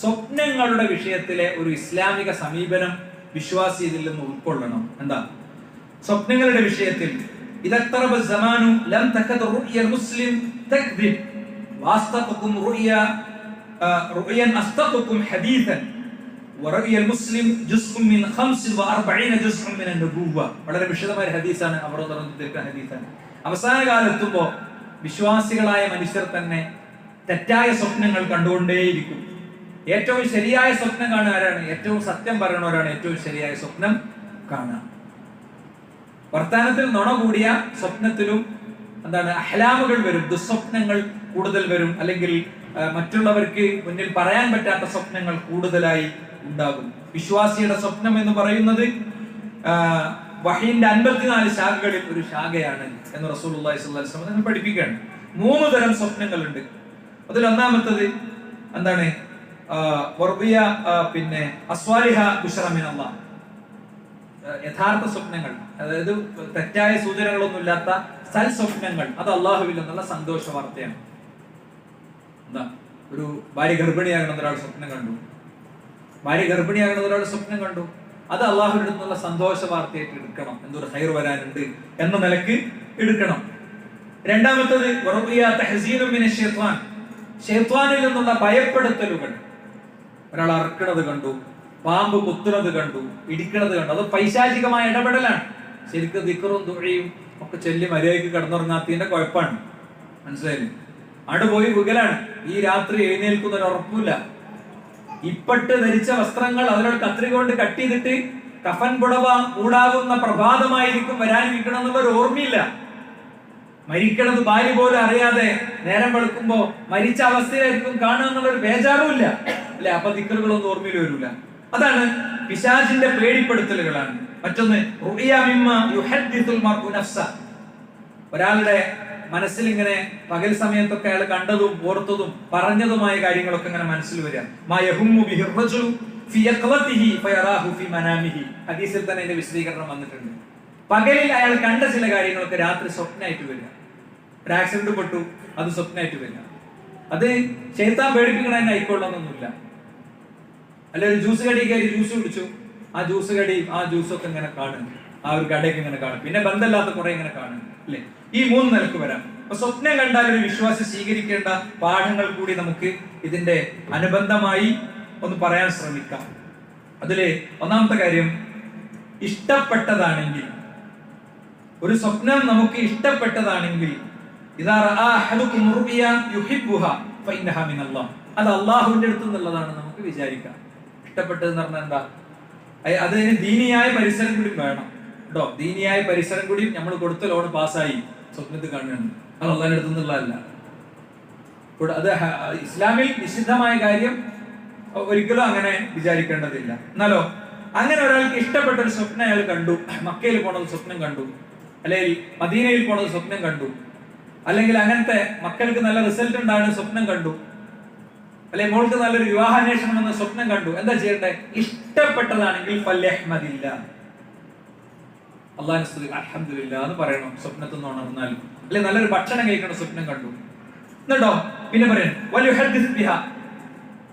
സ്വപ്നങ്ങളുടെ വിഷയത്തിലെ ഒരു ഇസ്ലാമിക സമീപനം വിശ്വാസി ഇതിൽ നിന്ന് ഉൾക്കൊള്ളണം. എന്താ? സ്വപ്നങ്ങളുടെ വിഷയത്തിൽ മുസ്ലിം വളരെ വിശദമായ ഹദീസാണ് ഹദീസാണ്. അവസാന കാലത്തുമ്പോ വിശ്വാസികളായ മനുഷ്യർ തന്നെ തെറ്റായ സ്വപ്നങ്ങൾ കണ്ടുകൊണ്ടേയിരിക്കും. ഏറ്റവും ശരിയായ സ്വപ്നം കാണുക ആരാണ്? ഏറ്റവും സത്യം പറയണവരാണ് ഏറ്റവും ശരിയായ സ്വപ്നം കാണുക. വർത്താനത്തിൽ നുണ കൂടിയ സ്വപ്നത്തിലും എന്താണ് അഹ്ലാമുകൾ വരും ദുസ്വപ്നങ്ങൾ കൂടുതൽ വരും അല്ലെങ്കിൽ മറ്റുള്ളവർക്ക് മുന്നിൽ പറയാൻ പറ്റാത്ത സ്വപ്നങ്ങൾ കൂടുതലായി ഉണ്ടാകും. വിശ്വാസിയുടെ സ്വപ്നം എന്ന് പറയുന്നത് വഹീന്റെ അൻപത്തിനാല് ശാഖകളിൽ ഒരു ശാഖയാണ് എന്ന് റസൂൽ പഠിപ്പിക്കുകയാണ്. മൂന്ന് തരം സ്വപ്നങ്ങളുണ്ട്. അതിൽ ഒന്നാമത്തത് എന്താണ്? പിന്നെ അസ്വാലിഹ ബുഷറമിൻ അള്ളാഹ് യഥാർത്ഥ സ്വപ്നങ്ങൾ അതായത് തെറ്റായ സൂചനകളൊന്നും ഇല്ലാത്ത സൽ സ്വപ്നങ്ങൾ അത് അള്ളാഹുവിൽ നിന്നുള്ള സന്തോഷ വാർത്തയാണ്. എന്താ? ഒരു ഭാര്യ ഗർഭിണിയാകണമെന്ന് ഒരാൾ സ്വപ്നം കണ്ടു. ഭാര്യ ഗർഭിണിയാകണമെന്ന് ഒരാൾ സ്വപ്നം കണ്ടു. അത് അള്ളാഹുവിൽ നിന്നുള്ള സന്തോഷ വാർത്തയായിട്ട് എടുക്കണം. എന്തൊരു ഹൈർ വരാനുണ്ട് എന്ന നിലയ്ക്ക് എടുക്കണം. രണ്ടാമത്തത്. ശൈത്വാനിൽ നിന്നുള്ള ഭയപ്പെടുത്തലുകൾ. ഒരാൾ അറക്കണത് കണ്ടു പാമ്പ് കുത്തുന്നത് കണ്ടു ഇടിക്കണത് കണ്ടു. അത് പൈശാചികമായ ഇടപെടലാണ്. ശരിക്കും ദിക്കറും തുഴയും ഒക്കെ ചെല്ലി മര്യാദയ്ക്ക് കിടന്നുറങ്ങാത്തതിന്റെ കുഴപ്പമാണ്. മനസ്സിലായില്ലേ? അവിടെ പോയി വികലാണ് ഈ രാത്രി എഴുന്നേൽക്കുന്ന ഒരു ഉറപ്പില്ല ഇപ്പട്ട് ധരിച്ച വസ്ത്രങ്ങൾ അതിനോട് കത്രിക കൊണ്ട് കട്ട് ചെയ്തിട്ട് കഫൻ പുടവ മൂടാകുന്ന പ്രഭാതമായിരിക്കും വരാനിരിക്കണം എന്നുള്ള ഒരു ഓർമ്മയില്ല. മരിക്കണത് ഭാര്യ പോലും അറിയാതെ നേരം വെളുക്കുമ്പോ മരിച്ച അവസ്ഥയിലായിരിക്കും കാണുക എന്നുള്ള ഒരു ബേജാറും ഇല്ല അല്ലെ? അപതിക്കറുകളൊന്നും ഓർമ്മയിൽ വരൂല. അതാണ് പിശാചിന്റെ പേടിപ്പെടുത്തലുകളാണ്. മറ്റൊന്ന് ഒരാളുടെ മനസ്സിൽ ഇങ്ങനെ പകൽ സമയത്തൊക്കെ അയാൾ കണ്ടതും ഓർത്തതും പറഞ്ഞതുമായ കാര്യങ്ങളൊക്കെ ഇങ്ങനെ മനസ്സിൽ വരിക. ഹദീസിൽ തന്നെ അതിന്റെ വിശദീകരണം വന്നിട്ടുണ്ട്. പകലിൽ അയാൾ കണ്ട ചില കാര്യങ്ങളൊക്കെ രാത്രി സ്വപ്നമായിട്ട് വരിക. ഒരു ആക്സിഡന്റ് പെട്ടു അത് സ്വപ്നമായിട്ട് വരിക. അത് ചേത്താൻ പേടിപ്പിക്കണതിന് ആയിക്കൊള്ളണമെന്നൊന്നുമില്ല. അല്ലെ ഒരു ജ്യൂസ് കടി കയറി ജ്യൂസ് കുടിച്ചു. ആ ജ്യൂസ് കടി ആ ജ്യൂസ് ഒക്കെ ഇങ്ങനെ കാണും. ആ ഒരു കടയൊക്കെ ഇങ്ങനെ കാണും. പിന്നെ ബന്ധമില്ലാത്ത കുറെ ഇങ്ങനെ കാണും അല്ലെ? ഈ മൂന്ന് നിലയ്ക്ക് വരാം. അപ്പൊ സ്വപ്നം കണ്ടാൽ ഒരു വിശ്വാസി സ്വീകരിക്കേണ്ട പാഠങ്ങൾ കൂടി നമുക്ക് ഇതിന്റെ അനുബന്ധമായി ഒന്ന് പറയാൻ ശ്രമിക്കാം. അതിലെ ഒന്നാമത്തെ കാര്യം ഇഷ്ടപ്പെട്ടതാണെങ്കിൽ. ഒരു സ്വപ്നം നമുക്ക് ഇഷ്ടപ്പെട്ടതാണെങ്കിൽ അത് അള്ളാഹുവിന്റെ അടുത്ത് നിന്നുള്ളതാണ് നമുക്ക് വിചാരിക്കാം. ഇഷ്ടപ്പെട്ടതെന്ന് പറഞ്ഞാൽ എന്താ? അതിന് ദീനിയായ പരിസരം കൂടി വേണം. കേട്ടോ? ദീനിയായ പരിസരം കൂടി നമ്മൾ കൊടുത്ത ലോൺ പാസ്സായി. സ്വപ്നത്തിൽ കാണുകയാണ്. അത് അള്ളാഹിന്റെ അടുത്ത് നിന്നുള്ളതല്ല. അത് ഇസ്ലാമിൽ നിഷിദ്ധമായ കാര്യം ഒരിക്കലും അങ്ങനെ വിചാരിക്കേണ്ടതില്ല. എന്നാലോ? അങ്ങനെ ഒരാൾക്ക് ഇഷ്ടപ്പെട്ട ഒരു സ്വപ്നം അയാൾ കണ്ടു. മക്കയിൽ പോണത് സ്വപ്നം കണ്ടു. അല്ലെങ്കിൽ മദീനയിൽ പോണത് സ്വപ്നം കണ്ടു. അല്ലെങ്കിൽ അങ്ങനത്തെ മക്കൾക്ക് നല്ല റിസൾട്ട് ഉണ്ടാകുന്ന സ്വപ്നം കണ്ടു. അല്ലെ മോൾക്ക് നല്ലൊരു വിവാഹാന്വേഷണം എന്ന സ്വപ്നം കണ്ടു. എന്താ ചെയ്യണ്ടേ? ഇഷ്ടപ്പെട്ടതാണെങ്കിൽ ഫല്യഹ്മദില്ല അള്ളാഹു സ്തുതി അൽഹംദുലില്ലാ എന്ന് പറയണം. സ്വപ്നത്തിൽ നിന്ന് ഉണർന്നാൽ അല്ലെ നല്ലൊരു ഭക്ഷണം കഴിക്കണ സ്വപ്നം കണ്ടു. എന്നിട്ടോ? പിന്നെ പറയണം.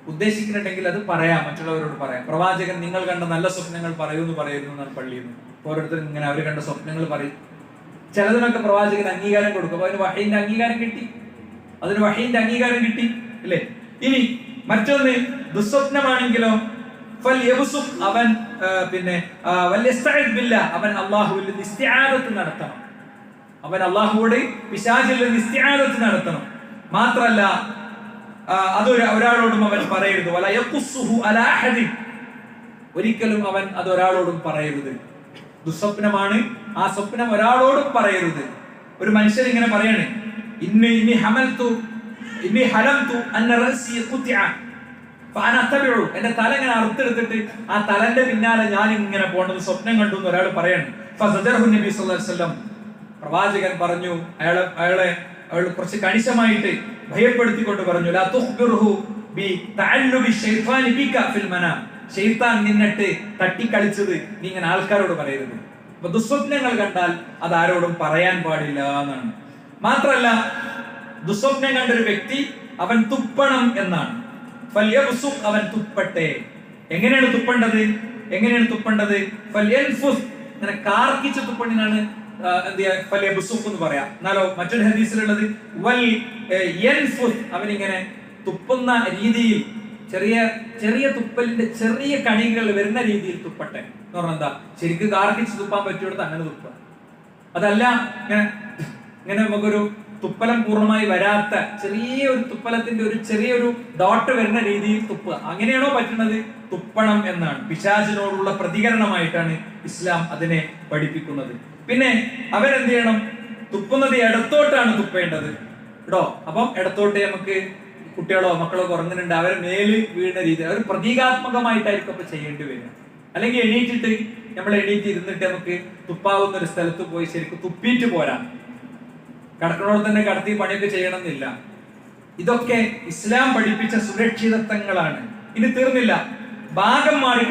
ഉദ്ദേശിക്കുന്നുണ്ടെങ്കിൽ അത് പറയാം. മറ്റുള്ളവരോട് പറയാം. പ്രവാചകൻ നിങ്ങൾ കണ്ട നല്ല സ്വപ്നങ്ങൾ പറയൂ എന്ന് പറയുന്നു എന്നാണ് പള്ളിയിൽ നിന്ന് ഓരോരുത്തരും ഇങ്ങനെ അവർ കണ്ട സ്വപ്നങ്ങൾ പറയും. ചിലതിനൊക്കെ പ്രവാചകൻ അംഗീകാരം കൊടുക്കും. അതിന് വഹീന്റെ അംഗീകാരം കിട്ടി. അതിന് വഹീന്റെ അംഗീകാരം കിട്ടി. അല്ലേ? ഇനി മറ്റൊന്ന് ദുസ്വപ്നമാണെങ്കിലോ അവൻ പിന്നെ അവൻ അള്ളാഹുവിൽ നടത്തണം. അവൻ അള്ളാഹുവോട് പിശാചിൽ നിന്ന് ഇസ്തിആദത്ത് നടത്തണം. മാത്രല്ല അത് ഒരാളോടും അവൻ പറയരുത്. ഒരിക്കലും അവൻ അത് ഒരാളോടും പറയരുത്. ദുസ്വപ്നമാണ് ആ സ്വപ്നം ഒരാളോടും പറയരുത്. ഒരു മനുഷ്യൻ ഇങ്ങനെ പറയണേ ഇന്ന് ഇനി ഹമൽത്തു ഇനി ഹലംതു അന്ന റഅസി ഖുതിഅ ഫഅന തബഉ തല ഇങ്ങനെ അറുത്തെടുത്തിട്ട് ആ തലന്റെ പിന്നാലെ ഞാൻ ഇങ്ങനെ പോകേണ്ടത് സ്വപ്നം കണ്ടു എന്ന് ഒരാൾ പറയണം. ഫസദറഹു നബി സല്ലല്ലാഹു അലൈഹി വസല്ലം പ്രവാചകൻ പറഞ്ഞു അയാളെ അയാളെ അയാൾ കുറച്ച് കണിശമായിട്ട് ഭയപ്പെടുത്തിക്കൊണ്ട് പറഞ്ഞു ലാ തുഖ്ബിറുഹു ബി തഅല്ലുബി ശൈത്താനി ബിക ഫിൽ മനാം. ശൈത്താൻ നിന്നിട്ട് തട്ടിക്കളിച്ചത് നീ ഇങ്ങനെ ആൾക്കാരോട് പറയരുത്. അപ്പൊ ദുസ്വപ്നങ്ങൾ കണ്ടാൽ അത് ആരോടും പറയാൻ പാടില്ല എന്നാണ്. മാത്രല്ല ദുസ്വപ്നം കണ്ടൊരു വ്യക്തി അവൻ തുപ്പണം എന്നാണ്. അവൻ തുപ്പട്ടെ. എങ്ങനെയാണ് തുപ്പണ്ടത്? എങ്ങനെയാണ് തുപ്പണ്ടത്? ഇങ്ങനെ കാർക്കിച്ച എന്ത് എന്ന് പറയാം. എന്നാലോ മറ്റൊരു ഹദീസിലുള്ളത് വൽ യൻഫുസ് അവനിങ്ങനെ തുപ്പുന്ന രീതിയിൽ ചെറിയ ചെറിയ തുപ്പലിന്റെ ചെറിയ കണികൾ വരുന്ന രീതിയിൽ തുപ്പട്ടെ. എന്ന് പറഞ്ഞാൽ എന്താ? ശരിക്കും കാർക്കിച്ച് തുപ്പാൻ പറ്റിയോടത്ത് അങ്ങനെ തുപ്പ അതല്ല ഇങ്ങനെ ഇങ്ങനെ നമുക്കൊരു തുപ്പലം പൂർണമായി വരാത്ത ചെറിയ ഒരു തുപ്പലത്തിന്റെ ഒരു ചെറിയൊരു ഡോട്ട് വരുന്ന രീതിയിൽ തുപ്പ് അങ്ങനെയാണോ പറ്റുന്നത്? തുപ്പണം എന്നാണ്. പിശാചിനോടുള്ള പ്രതികരണമായിട്ടാണ് ഇസ്ലാം അതിനെ പഠിപ്പിക്കുന്നത്. പിന്നെ അവരെന്ത് ചെയ്യണം? തുപ്പുന്നത് ഇടത്തോട്ടാണ് തുപ്പേണ്ടത്. കേട്ടോ അപ്പം ഇടത്തോട്ട് നമുക്ക് കുട്ടികളോ മക്കളോ കുറഞ്ഞിട്ടുണ്ട് അവരെ മേൽ വീഴുന്ന രീതി അവർ പ്രതീകാത്മകമായിട്ടായിരിക്കും അപ്പൊ ചെയ്യേണ്ടി വരിക. അല്ലെങ്കിൽ എണീറ്റിട്ട് നമ്മൾ എണീറ്റ് ഇരുന്നിട്ട് നമുക്ക് തുപ്പാവുന്ന ഒരു സ്ഥലത്ത് പോയി ശരിക്കും തുപ്പിയിട്ട് പോരാ. കടക്കണോട് തന്നെ കടത്തി പണിയൊക്കെ ചെയ്യണം എന്നില്ല ഇതൊക്കെ ഇസ്ലാം പഠിപ്പിച്ച സുരക്ഷിതത്വങ്ങളാണ്. ഇനി തീർന്നില്ല. ഭാഗം മാറി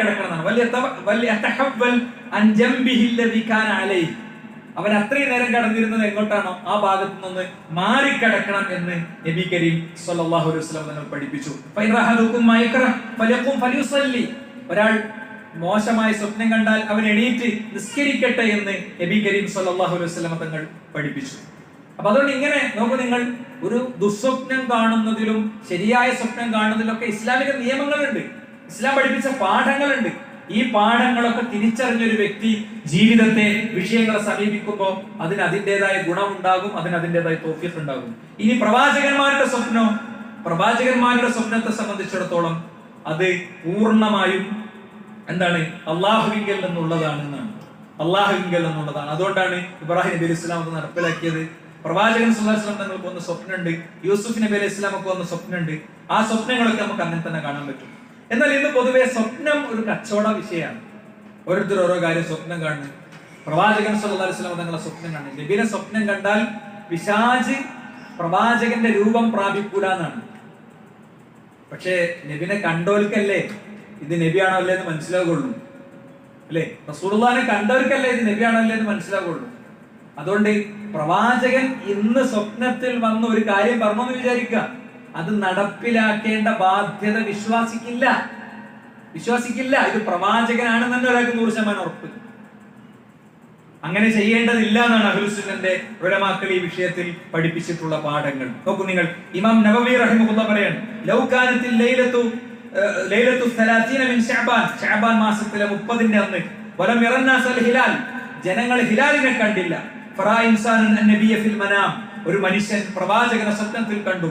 അലൈഹി. അവൻ അത്രയും നേരം കടന്നിരുന്നത് എങ്ങോട്ടാണോ? ആ ഭാഗത്ത് നിന്ന് മാറിക്കിടക്കണം എന്ന് നബി കരീം സല്ലല്ലാഹു അലൈഹി വസല്ലം തങ്ങൾ പഠിപ്പിച്ചു. ഒരാൾ മോശമായ സ്വപ്നം കണ്ടാൽ അവൻ എണീറ്റ് നിസ്കരിക്കട്ടെ എന്ന് നബി കരീം സല്ലല്ലാഹു അലൈഹി വസല്ലം തങ്ങൾ പഠിപ്പിച്ചു. അപ്പൊ അതുകൊണ്ട് ഇങ്ങനെ നോക്കൂ നിങ്ങൾ ഒരു ദുസ്വപ്നം കാണുന്നതിലും ശരിയായ സ്വപ്നം കാണുന്നതിലൊക്കെ ഇസ്ലാമിക നിയമങ്ങളുണ്ട്. ഇസ്ലാം പഠിപ്പിച്ച പാഠങ്ങളുണ്ട്. ഈ പാഠങ്ങളൊക്കെ തിരിച്ചറിഞ്ഞ ഒരു വ്യക്തി ജീവിതത്തെ വിഷയങ്ങളെ സമീപിക്കുമ്പോൾ അതിന് അതിന്റെതായ ഗുണമുണ്ടാകും അതിന് അതിന്റെതായ തോഫിയത്ത് ഉണ്ടാകും ഇനി പ്രവാചകന്മാരുടെ സ്വപ്നം? പ്രവാചകന്മാരുടെ സ്വപ്നത്തെ സംബന്ധിച്ചിടത്തോളം അത് പൂർണമായും എന്താണ്? അള്ളാഹുവിങ്കൽ എന്നുള്ളതാണ് എന്നാണ് അള്ളാഹുവിങ്കൽ എന്നുള്ളതാണ് അതുകൊണ്ടാണ് ഇബ്രാഹിം നബി ഇസ്ലാം അത് നടപ്പിലാക്കിയത്. പ്രവാചകൻ സുഹാസ്ലം തങ്ങൾക്ക് വന്ന സ്വപ്നമുണ്ട്. യൂസുഫ് നബി അലൈഹി ഇസ്ലാമൊക്കെ വന്ന സ്വപ്നമുണ്ട്. ആ സ്വപ്നങ്ങളൊക്കെ നമുക്ക് അങ്ങനെ തന്നെ കാണാൻ പറ്റും. എന്നാൽ ഇന്ന് പൊതുവെ സ്വപ്നം ഒരു കച്ചവട വിഷയമാണ്. ഓരോരുത്തർ ഓരോ കാര്യം സ്വപ്നം കാണുന്നു. പ്രവാചകൻ സല്ലല്ലാഹു അലൈഹി വസല്ലം തങ്ങളെ സ്വപ്നം കാണുന്നു. നബിനെ സ്വപ്നം കണ്ടാൽ പിശാജ് പ്രവാചകന്റെ രൂപം പ്രാപിക്കൂലെന്നാണ്. പക്ഷേ നബിനെ കണ്ടോൽക്കല്ലേ ഇത് നബിയാണോ അല്ലേ എന്ന് മനസ്സിലാകുള്ളൂ അല്ലേ? റസൂർദാനെ കണ്ടവർക്കല്ലേ ഇത് നബിയാണോ അല്ലേ എന്ന് മനസ്സിലാകുള്ളൂ അതുകൊണ്ട് പ്രവാചകൻ ഇന്ന് സ്വപ്നത്തിൽ വന്ന ഒരു കാര്യം പറഞ്ഞു വിചാരിക്കുക. അത് നടപ്പിലാക്കേണ്ട ബാധ്യത വിശ്വാസിക്കില്ല. വിശ്വാസിക്കില്ല. ഇത് പ്രവാചകനാണെന്ന് തന്നെ ഒരാൾക്ക് നൂറ് ശതമാനം ഉറപ്പ്. അങ്ങനെ ചെയ്യേണ്ടതില്ല എന്നാണ് അഹ്ലുസുന്നന്റെ ഉലമാക്കൾ ഈ വിഷയത്തിൽ പഠിപ്പിച്ചിട്ടുള്ള പാഠങ്ങൾ. നോക്കൂ നിങ്ങൾ. ഇമാം നബവി റഹിമുല്ല പറയാണ് ലൗകാനത്തിൽ ലൈലത്തു ലൈലത്തു മിൻ ശഅബാൻ. മാസത്തിലെ 30ന്റെ അന്ന് വലം ഇറന്നാസൽ ഹിലാൽ. ജനങ്ങൾ ഹിലാലിനെ കണ്ടില്ല. ഒരു മനുഷ്യൻ പ്രവാചകനെ സ്വപ്നത്തിൽ കണ്ടു.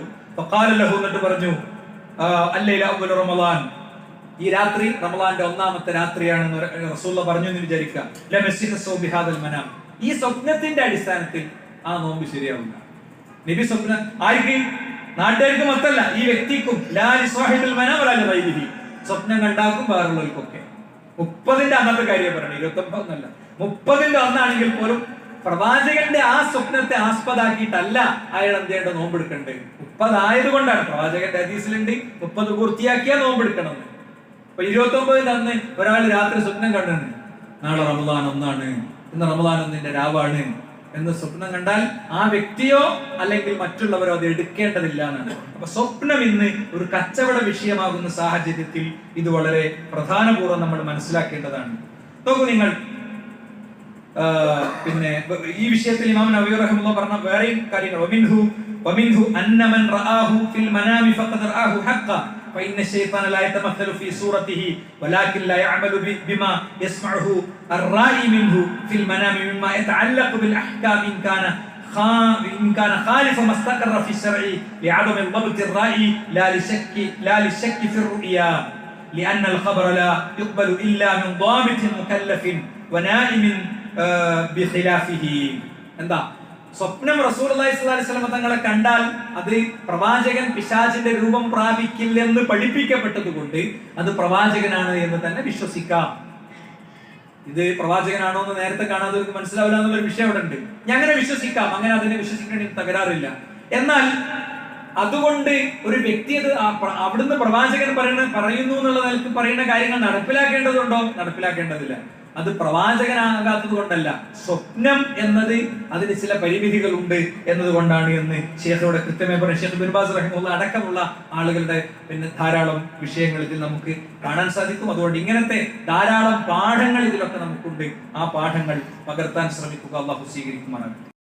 എന്നിട്ട് പറഞ്ഞു റമദാൻ. ഈ രാത്രി റമദാന്റെ ഒന്നാമത്തെ രാത്രിയാണെന്ന് റസൂള്ള പറഞ്ഞു എന്ന് മനാം. ഈ സ്വപ്നത്തിന്റെ അടിസ്ഥാനത്തിൽ ആ നോമ്പ് ശരിയാവില്ല. നബി സ്വപ്ന ആർക്കും? നാട്ടുകാർക്ക് മൊത്തല്ല ഈ വ്യക്തിക്കും. സ്വപ്നം കണ്ടാക്കും വേറുള്ളവർക്കൊക്കെ മുപ്പതിന്റെ അന്നത്തെ കാര്യം പറയണം ഇരുപത്തി ഒമ്പതെന്നല്ല മുപ്പതിന്റെ ഒന്നാണെങ്കിൽ പോലും പ്രവാചകന്റെ ആ സ്വപ്നത്തെ ആസ്പദാക്കിയിട്ടല്ല അയാൾ എന്ത് ചെയ്യേണ്ട നോമ്പെടുക്കണ്ടേ. മുപ്പതായത് പ്രവാചകന്റെ ഹദീസിലുണ്ട്. മുപ്പത് പൂർത്തിയാക്കിയാ നോമ്പെടുക്കണം. അപ്പൊ ഇരുപത്തി ഒമ്പതിന്റെ അന്ന് ഒരാൾ രാത്രി സ്വപ്നം കണ്ടാണ്. നാളെ റമദാൻ ഒന്നാണ്. ഇന്ന് റമദാൻ ഒന്നിന്റെ രാവാണ്. എന്ന് സ്വപ്നം കണ്ടാൽ ആ വ്യക്തിയോ അല്ലെങ്കിൽ മറ്റുള്ളവരോ അത് എടുക്കേണ്ടതില്ല എന്നാണ്. അപ്പൊ സ്വപ്നം ഇന്ന് ഒരു കച്ചവട വിഷയമാകുന്ന സാഹചര്യത്തിൽ ഇത് വളരെ പ്രധാനപൂർവം നമ്മൾ മനസ്സിലാക്കേണ്ടതാണ്. നോക്കൂ നിങ്ങൾ. പിന്നെ ഈ വിഷയത്തിൽ ഇമാം നബി റഹിമുള്ള പറഞ്ഞ വേറെയും കാര്യങ്ങൾ വമിൻഹു വമിൻഹു അന്ന മൻ റആഹു ഫിൽ മനാമി ഫഖദ് റആഹു ഹഖ്ക فإن الشيطان لا يتمثل في صورته ولكن لا يعمل ب- بما يسمعه الرائي منه في المنام مما يتعلق بالأحكام إن كان خا- إن كان خالف ما استقر في الشرع لعدم الضبط الرائي لا لشك لا للشك في الرؤيا لأن الخبر لا يقبل إلا من ضابط مكلف ونائم آه، بخلافه എന്താ? സ്വപ്നം റസൂൽ അലൈഹിസ്ലാം തങ്ങളെ കണ്ടാൽ അത് പ്രവാചകൻ പിശാചിന്റെ രൂപം പ്രാപിക്കില്ലെന്ന് പഠിപ്പിക്കപ്പെട്ടത് കൊണ്ട് അത് പ്രവാചകനാണ് എന്ന് തന്നെ വിശ്വസിക്കാം. ഇത് പ്രവാചകനാണോ എന്ന് നേരത്തെ കാണാതെ മനസ്സിലാവില്ല എന്നുള്ളൊരു വിഷയം അവിടെ ഉണ്ട്. ഞാൻ അങ്ങനെ വിശ്വസിക്കാം. അങ്ങനെ അതിനെ വിശ്വസിക്കണമെങ്കിൽ തകരാറില്ല. എന്നാൽ അതുകൊണ്ട് ഒരു വ്യക്തി അത് അവിടുന്ന് പ്രവാചകൻ പറയുന്ന പറയുന്നു എന്നുള്ള നിലയ്ക്ക് പറയുന്ന കാര്യങ്ങൾ നടപ്പിലാക്കേണ്ടതുണ്ടോ? നടപ്പിലാക്കേണ്ടതില്ല. അത് പ്രവാചകനാകാത്തത് കൊണ്ടല്ല. സ്വപ്നം എന്നത് അതിന് ചില പരിമിതികളുണ്ട് എന്നതുകൊണ്ടാണ് എന്ന് ഷേഖോടെ കൃത്യമായി പറഞ്ഞു ഷേഖ് ബിർബാസ് റഹിമുള്ള അടക്കമുള്ള ആളുകളുടെ പിന്നെ ധാരാളം വിഷയങ്ങൾ ഇതിൽ നമുക്ക് കാണാൻ സാധിക്കും. അതുകൊണ്ട് ഇങ്ങനത്തെ ധാരാളം പാഠങ്ങൾ ഇതിലൊക്കെ നമുക്കുണ്ട്. ആ പാഠങ്ങൾ പകർത്താൻ ശ്രമിക്കുക. അള്ളാഹു സ്വീകരിക്കുമാറാണ്